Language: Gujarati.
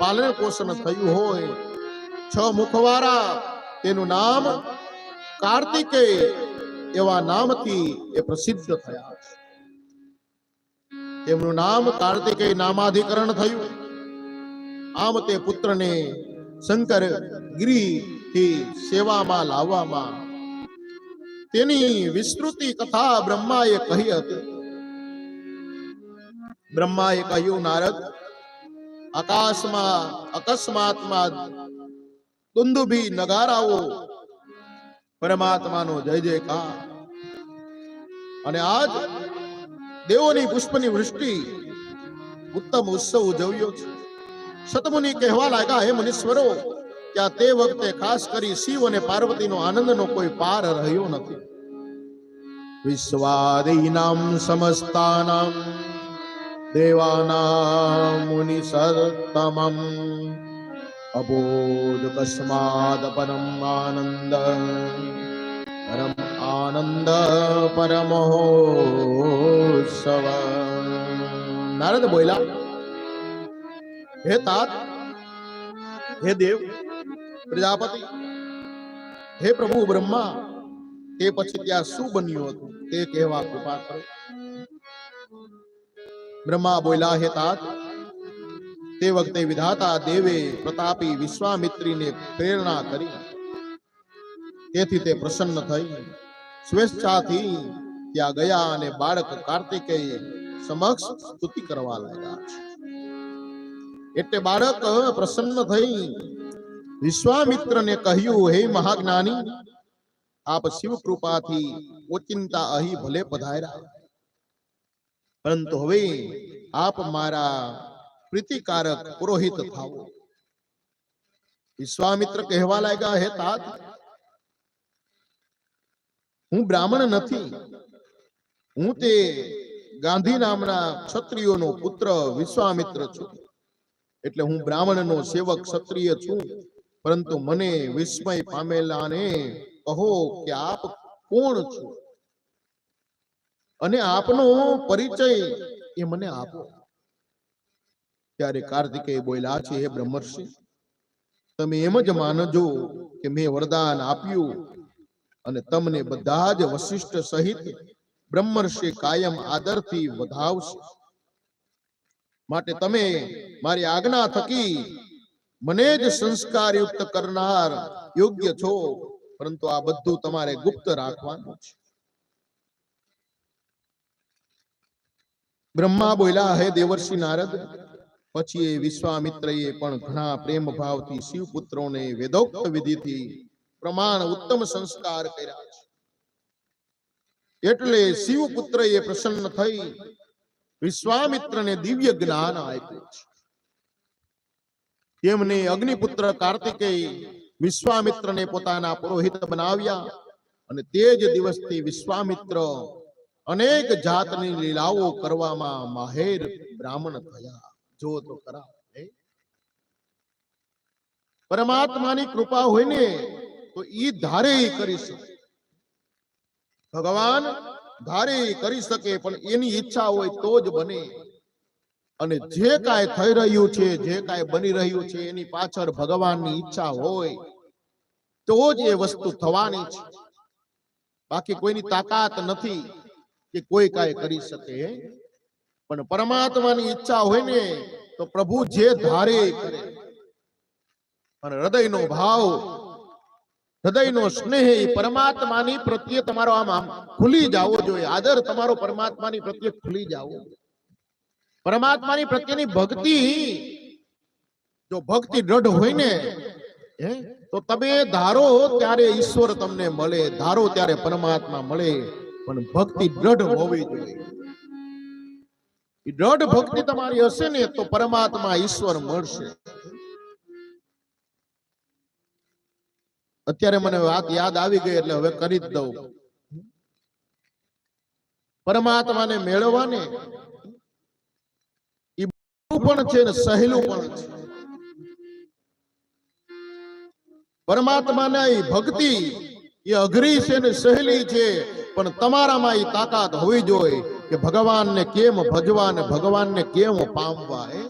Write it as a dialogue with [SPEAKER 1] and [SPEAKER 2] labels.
[SPEAKER 1] પાલન પોષણ થયું હોય. છ મુખવારા, તેનું નામ કાર્તિકેય એવા નામથી એ પ્રસિદ્ધ થયા તેમનું નામ કાર્તિકેય નામાધિકરણ થયું. આમ તે પુત્રને શંકર ગિરિથી સેવામાં લાવવામાં તેની વિસ્તૃતિ કથા બ્રહ્માએ કહી હતી. બ્રહ્માએ કહ્યું, નારદ આકાશમાં, અકસ્માતમાં દુંદુભી નગારાઓ. પરમાત્માનો જય જયકાર. અને આજ દેવોની પુષ્પની વૃષ્ટિ ઉત્તમ ઉત્સવ ઉજવ્યો છે. સતમુનિ કહેવા લાગ્યા, હે મનીશ્વરો કે આ તે વખતે ખાસ કરી શિવ અને પાર્વતીનો આનંદનો કોઈ પાર રહ્યો નથી. વિશ્વાદીનામ સમસ્તાનામ દેવાનામ अबोधकस्मादपरम् आनन्द અબોધ आनन्द પરમહોત્સવ નારદ બોલ્યા હે तात હે દેવ પ્રજાપતિ હે પ્રભુ બ્રહ્મા તે પછી ત્યાં શું બન્યું હતું તે કહેવા કૃપા કરો બ્રહ્મા બોલ્યા હે तात તે વખતે વિધાતા દેવે પ્રતાપી વિશ્વામિત્રીને પ્રેરણા કરી. તેથી તે પ્રસન્ન થઈ. સ્વેચ્છાથી ત્યાં ગયા અને બાળક કાર્તિકેય સમક્ષ સ્તુતિ કરવા લાગ્યા એટલે બાળક પ્રસન્ન થઈ. વિશ્વામિત્રને કહ્યું, હે મહાજ્ઞાની, આપ શિવ કૃપાથી ઓચિંતા અહીં ભલે પધાર્યા. પરંતુ હવે આપ મારા પ્રીતિકારક પુરોહિત થાવો. વિશ્વામિત્ર કહેવા લાગ્યા, હે તાત, હું બ્રાહ્મણ નથી. હું તે ગાંધી નામના ક્ષત્રિયોનો પુત્ર વિશ્વામિત્ર છું. એટલે હું બ્રાહ્મણનો સેવક ક્ષત્રિય છું. પરંતુ મને વિસ્મય પામેલાને કહો કે આપ કોણ છો? અને આપનો પરિચય એ મને આપો. ત્યારે કાર્તિકેય બોલ્યા છે હે બ્રહ્મર્ષિ, તમે એમ જ માનજો કે મેં વરદાન આપ્યું અને તમને બધા જ વશિષ્ઠ સહિત બ્રહ્મર્ષિ કાયમ આદરથી વધાવશે. માટે તમે મારી આજ્ઞા થકી મને જ સંસ્કારયુક્ત કરનાર યોગ્ય છો, પરંતુ આ બધું તમારે ગુપ્ત રાખવાનું છે. બ્રહ્મા બોલ્યા, હે દેવર્ષિ નારદ, પછી એ વિશ્વામિત્રએ પણ ઘણા પ્રેમ ભાવથી શિવપુત્રોને વેદોક્ત વિધિથી પ્રમાણ ઉત્તમ સંસ્કાર કર્યા છે. એટલે શિવપુત્રએ પ્રસન્ન થઈ વિશ્વામિત્રને દિવ્ય જ્ઞાન આપ્યું છે. તેમને અગ્નિપુત્ર કાર્તિકેય વિશ્વામિત્રને પોતાના પુરોહિત બનાવ્યા અને તે જ દિવસથી વિશ્વામિત્ર અનેક જાતની લીલાઓ કરવામાં માહેર બ્રાહ્મણ થયા. જો તો ખરા. પરમાત્માની કૃપા હોય ને તો ઈ ધારે કરી શકે. ભગવાન ધારે કરી શકે, પણ એની ઈચ્છા હોય તો જ બને. અને જે કાંઈ થઈ રહ્યું છે, જે કાંઈ બની રહ્યું છે, એની પાછળ ભગવાનની ઈચ્છા હોય તો જ એ વસ્તુ થવાની છે. બાકી કોઈની તાકાત નથી. કે કોઈ કાંઈ કરી શકે. પણ પરમાત્માની ઈચ્છા હોય ને તો પ્રભુ જે ધારે કરે. અને હૃદયનો ભાવ હૃદયનો સ્નેહ એ પરમાત્માની પ્રત્યે તમારો આમ આમ ખુલી જાવો જોઈએ. આદર તમારો પરમાત્માની પ્રત્યે ખુલી જાવો. પરમાત્માની પ્રત્યેની ભક્તિ જો ભક્તિ દ્રઢ હોય ને હે તો તમે ધારો ત્યારે ઈશ્વર તમને મળે ધારો ત્યારે પરમાત્મા મળે. પણ ભક્તિ દ્રઢ હોવી જોઈએ. દ્રઢ ભક્તિ તમારી હશે ને, તો પરમાત્મા ઈશ્વર મળશે. અત્યારે મને વાત યાદ આવી ગઈ એટલે હવે કરી જ દઉં. પરમાત્માને મેળવવાને એ પણ છે ને, સહેલું પણ છે. પરમાત્માના એ ભક્તિ એ અઘરી છે ને, સહેલી છે. પણ તમારામાં એ તાકાત હોવી જોઈએ કે ભગવાનને કેમ ભજવા ને ભગવાનને કેમ પામવા હે